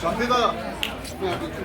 Şahide. Ne yapıyorsun?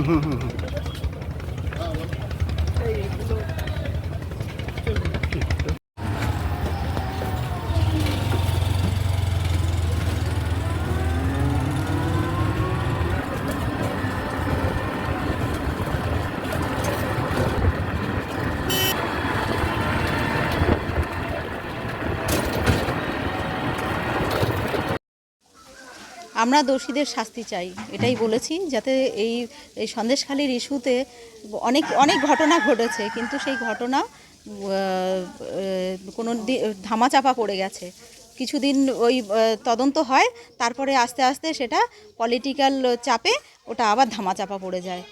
হুম হুম হুম আমরা দোষীদের শাস্তি চাই, এটাই বলেছি, যাতে এই এই সন্দেশখালির ইস্যুতে অনেক অনেক ঘটনা ঘটেছে, কিন্তু সেই ঘটনা কোনো ধামাচাপা পড়ে গেছে। কিছুদিন ওই তদন্ত হয়, তারপরে আস্তে আস্তে সেটা পলিটিক্যাল চাপে ওটা আবার ধামাচাপা পড়ে যায়।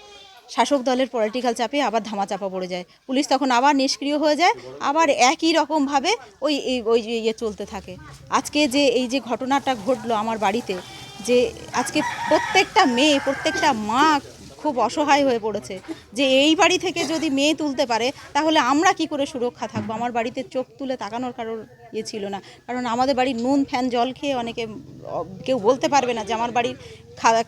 শাসক দলের পলিটিক্যাল চাপে আবার ধামাচাপা পড়ে যায়। পুলিশ তখন আবার নিষ্ক্রিয় হয়ে যায়, আবার একই রকমভাবে ওই ওই ইয়ে চলতে থাকে। আজকে যে এই যে ঘটনাটা ঘটলো আমার বাড়িতে যে আজকে প্রত্যেকটা মেয়ে, প্রত্যেকটা মা খুব অসহায় হয়ে পড়েছে। যে এই বাড়ি থেকে যদি মেয়ে তুলতে পারে, তাহলে আমরা কি করে সুরক্ষা থাকব? আমার বাড়িতে চোখ তুলে তাকানোর কারোর ইয়ে ছিল না। কারণ আমাদের বাড়ির নুন, ফ্যান, জল খেয়ে অনেকে, কেউ বলতে পারবে না যে আমার বাড়ির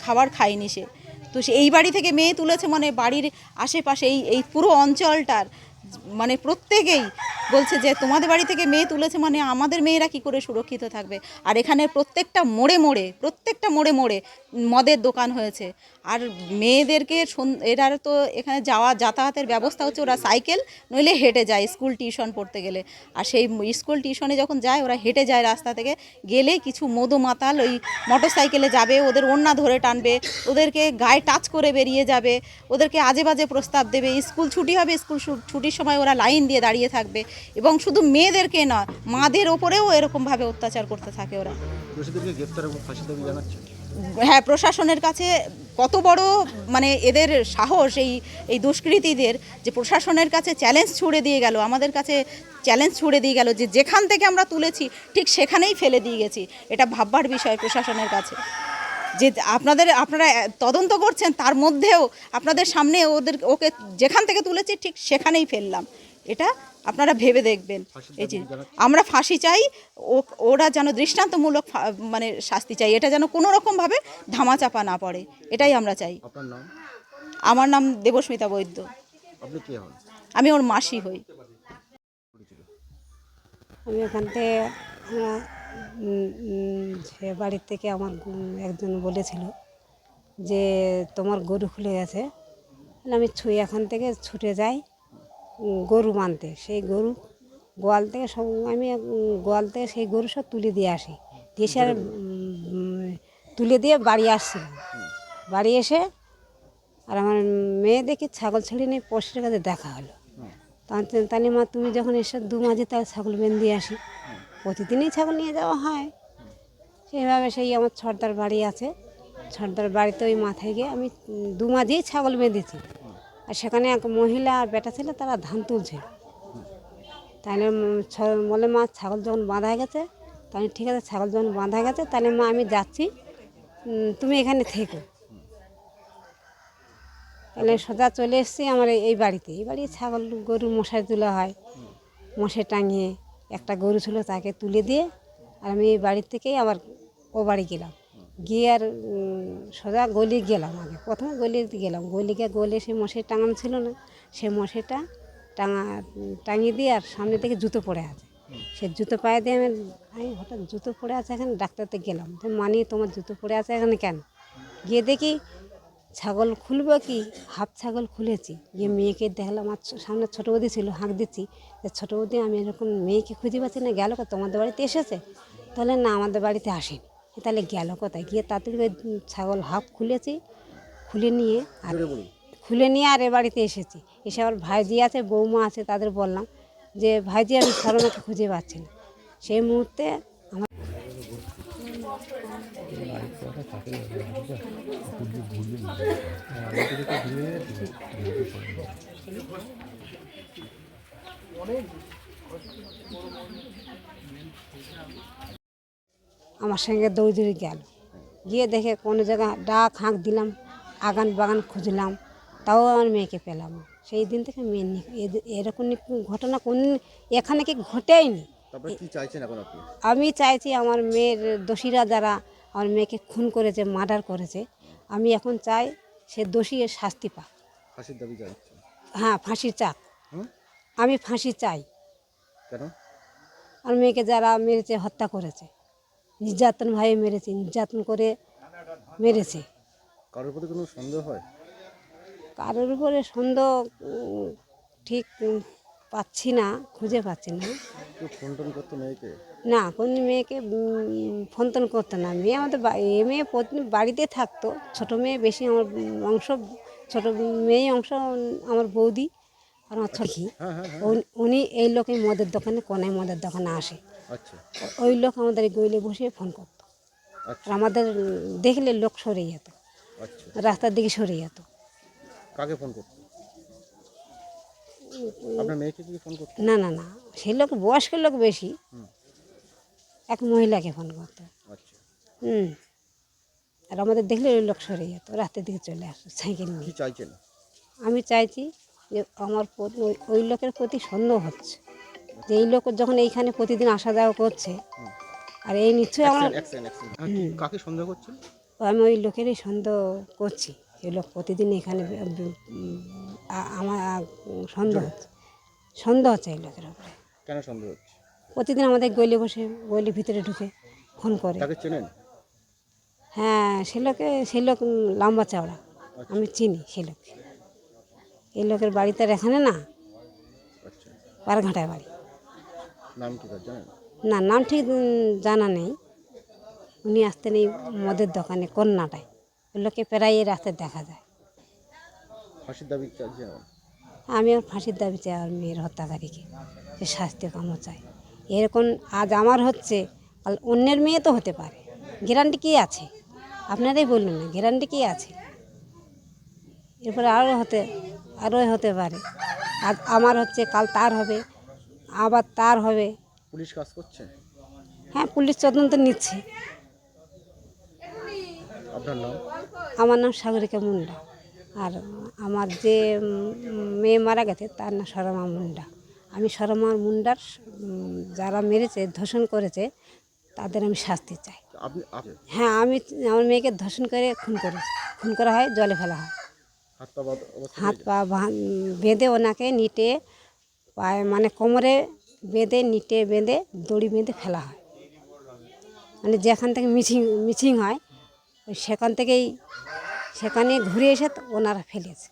খাবার খায়নি সে। তো সে এই বাড়ি থেকে মেয়ে তুলেছে মানে বাড়ির আশেপাশে, এই এই পুরো অঞ্চলটার মানে প্রত্যেকেই বলছে যে তোমাদের বাড়ি থেকে মেয়ে তুলেছে মানে আমাদের মেয়েরা কি করে সুরক্ষিত থাকবে? আর এখানে প্রত্যেকটা মোড়ে মোড়ে, প্রত্যেকটা মোড়ে মোড়ে মদের দোকান হয়েছে। আর মেয়েদেরকে এরা তো এখানে যাওয়া, যাতায়াতের ব্যবস্থা হচ্ছে, ওরা সাইকেল, নইলে হেঁটে যায় স্কুল টিউশন পড়তে গেলে। আর সেই স্কুল টিউশনে যখন যায়, ওরা হেঁটে যায় রাস্তা থেকে, গেলে কিছু মধু মাতাল ওই মোটর সাইকেলে যাবে, ওদের ওন্না ধরে টানবে, ওদেরকে গায়ে টাচ করে বেরিয়ে যাবে, ওদেরকে আজে বাজে প্রস্তাব দেবে, স্কুল ছুটি হবে, স্কুল ছুটির সময় ওরা লাইন দিয়ে দাঁড়িয়ে থাকবে এবং শুধু মেয়েদেরকে নয় মাদের ওপরেও এরকমভাবে অত্যাচার করতে থাকে ওরা। হ্যাঁ প্রশাসনের কাছে কত বড় মানে এদের সাহস এই এই দুষ্কৃতীদের যে প্রশাসনের কাছে চ্যালেঞ্জ ছুড়ে দিয়ে গেল আমাদের কাছে চ্যালেঞ্জ ছুড়ে দিয়ে গেল যে যেখান থেকে আমরা তুলেছি ঠিক সেখানেই ফেলে দিয়ে গেছি। এটা ভাববার বিষয় প্রশাসনের কাছে। যে আপনাদের আপনারা তদন্ত করছেন তার মধ্যেও আপনাদের সামনে ওদের ওকে যেখান থেকে তুলেছি ঠিক সেখানেই ফেললাম। এটা আপনারা ভেবে দেখবেন। এই যে আমরা ফাঁসি চাই ও ওরা যেন দৃষ্টান্তমূলক ফা- মানে শাস্তি চাই এটা যেন কোনো রকমভাবে ধামাচাপা না পড়ে। এটাই আমরা চাই। আমার নাম দেবস্মিতা বৈদ্য। আপনি কে হন? আমি ওর মাসি হই। আমি ওখান থেকে সে বাড়ির থেকে আমার একজন বলেছিল যে তোমার গরু খুলে গেছে। আমি ছুঁই এখান থেকে ছুটে যাই গরু মানতে। সেই গরু গোয়াল থেকে সব আমি গোয়াল থেকে সেই গরু সব তুলে দিয়ে আসি। দিয়ে আর, তুলে দিয়ে বাড়ি আসছিলাম। বাড়ি এসে আর আমার মেয়ে দেখি ছাগল ছেড়ে নিয়ে পশুর কাছে দেখা হলো। তাহলে মা তুমি যখন এসে দু মাঝে তার ছাগল বেঁধে দিয়ে আসি। প্রতিদিনই ছাগল নিয়ে যাওয়া হয়। সেইভাবে সেই আমার ছর্দার বাড়ি আছে। ছর্দার বাড়িতে ওই মাথায় গিয়ে আমি দু মাঝেই ছাগল বেঁধেছি। আর সেখানে এক মহিলা আর বেটা ছিল, তারা ধান তুলছে। তাহলে বলে, মা, ছাগল যখন বাঁধা গেছে, তাহলে ঠিক আছে, ছাগল যখন বাঁধা গেছে, তাহলে মা, আমি যাচ্ছি। তুমি এখানে থেকো। তাহলে সোজা চলে এসেছি আমার এই- বাড়িতে। এই বাড়ি ছাগল গরু, মশারি তোলা হয়। মশে টাঙিয়ে একটা গরু ছিল তাকে তুলে দিয়ে আর আমি এই বাড়ির থেকেই আবার ও বাড়ি গেলাম। গিয়ে আর সোজা গলি গেলাম আগে। প্রথমে গলিতে গেলাম। গলি গিয়ে গলে সে মশারি টাঙানো ছিল না। সে মশারিটা টাঙা, টাঙিয়ে দিয়ে আর সামনে থেকে জুতো পড়ে আছে। সে জুতো পায়ে দিয়ে আমি আমি হঠাৎ জুতো পড়ে আছে এখানে? ডাক্তারতে গেলাম। তো মানি তোমার জুতো পড়ে আছে এখানে কেন? গিয়ে দেখি ছাগল খুলবো কি? হাফ ছাগল খুলেছি। গিয়ে মেয়েকে দেখলাম আমার সামনে ছোটো বৌদি ছিল হাঁক দিচ্ছি। যে ছোটো বৌদি আমি এরকম মেয়েকে খুঁজে পাচ্ছি না গেল কোথায়? তোমাদের বাড়িতে এসেছে? তাহলে না আমাদের বাড়িতে আসেনি। তাহলে গেল কোথায়? গিয়ে তাড়াতাড়ি ওই ছাগল হাফ খুলেছি খুলে নিয়ে আর খুলে নিয়ে আর এ বাড়িতে এসেছি। এসে আবার ভাইজি আছে বৌমা আছে তাদের বললাম যে ভাইজি আমি সরমাকে খুঁজে পাচ্ছি না। সেই মুহূর্তে আমার সঙ্গে দৌড় দৌড়ে গেল। গিয়ে দেখে কোনো জায়গায় ডাক হাঁক দিলাম, আগান বাগান খুঁজলাম, তাও আমার মেয়েকে পেলাম সেই দিন থেকে মেয়ে এরকম ঘটনা কোন এখানে কি ঘটেইনি? আমি চাইছি আমার মেয়ের দোষীরা যারা আমার মেয়েকে খুন করেছে মার্ডার করেছে আমি এখন চাই সে দোষী এর শাস্তি পাক। ফাঁসির দাবি হ্যাঁ ফাঁসি চাক। আমি ফাঁসি চাই। কেন? আর মেয়েকে যারা মেরেছে হত্যা করেছে নির্যাতন ভাবে মেরেছে নির্যাতন করে মেরেছে। কারোর প্রতি কোনো সন্দেহ হয়? কারোর উপরে সন্দেহ ঠিক পাচ্ছি না খুঁজে পাচ্ছি না। কেউ ফোন টোন করতো মেয়েকে? না কোন মেয়েকে ফোন টোন করতো না। মেয়ে আমাদের এ মেয়ে প্রতিদিন বাড়িতে থাকতো। ছোট মেয়ে বেশি আমার অংশ ছোট মেয়ে অংশ আমার বৌদি আর আমার ছকি হ্যাঁ হ্যাঁ হ্যাঁ। উনি- এই লোকে মদের দোকানে কোনায় মদের দোকানে আসে। আচ্ছা। ওই লোক আমাদের এই গইলে বসে ফোন করতো। আচ্ছা। আর আমাদের দেখলে লোক সরে যেত। আচ্ছা। রাস্তার দিকে সরে যেত। কাকে ফোন করতো? আপনার মেয়েকে কি ফোন করতো? না না না। সেই লোক বয়স্ক লোক বেশি। এক মহিলাকে ফোন করতো। আচ্ছা। হুম। আর আমাদের দেখলে ওই লোক সরে যেত রাতের দিকে চলে আসতো সাইকেল নিয়ে। চাইছেন? আমি চাইছি যে আমার ওই- ওই লোকের প্রতি সন্দেহ হচ্ছে। যে এই লোক যখন এইখানে প্রতিদিন আসা যাওয়া করছে আর এই নিশ্চয়ই আমার কাকে সন্দেহ করছেন? আমি ওই লোকেরই সন্দেহ করছি। এই লোক প্রতিদিন এখানে আমার সন্দেহ হচ্ছে। সন্দেহ হচ্ছে এই লোকের উপরে। কেন সন্দেহ হচ্ছে? প্রতিদিন আমাদের গলি বসে গলির ভিতরে ঢুকে ফোন করে। তাকে চেনেন? হ্যাঁ সে লোকে সে লোক লম্বা চওড়া। আমি চিনি সে লোককে। এই লোকের বাড়িতে আর এখানে না? আচ্ছা। পারঘাটায় বাড়ি। নাম কি জানেন? না নাম ঠিক জানা নেই। উনি আসতেন এই মদের দোকানে কন্যাটায়। ওই লোকে প্রায় এই রাস্তায় দেখা যায়। ফাঁসির দাবি আমি আর ফাঁসির দাবি চাই আমার মেয়ের হত্যাকারীকে যে শাস্তি কামো চাই। এরকম আজ আমার হচ্ছে কাল অন্যের মেয়ে তো হতে পারে। গ্যারান্টি কী আছে? আপনারাই বলুন না গ্যারান্টি কী আছে? এরপরে আরও হতে আরও হতে পারে। আজ আমার হচ্ছে কাল তার হবে আবার তার হবে। পুলিশ কাজ করছে? হ্যাঁ পুলিশ তদন্ত নিচ্ছে। আপনার নাম? আমার নাম সাগরিকা মুন্ডা। আর আমার যে মেয়ে মারা গেছে তার নাম সরমা মুন্ডা। আমি সরমা মুন্ডার যারা মেরেছে ধর্ষণ করেছে তাদের আমি শাস্তি চাই। হ্যাঁ আমি আমার মেয়েকে ধর্ষণ করে খুন করেছি। খুন করা হয় জলে ফেলা হয়। হাত পা বাঁধা ওনাকে নিটে পায়ে মানে কোমরে বেঁধে নিটে বেঁধে দড়ি বেঁধে ফেলা হয়। মানে যেখান থেকে মিছিং মিছিং হয় ওই সেখান থেকেই সেখানে ঘুরে এসে ওনারা ফেলেছে।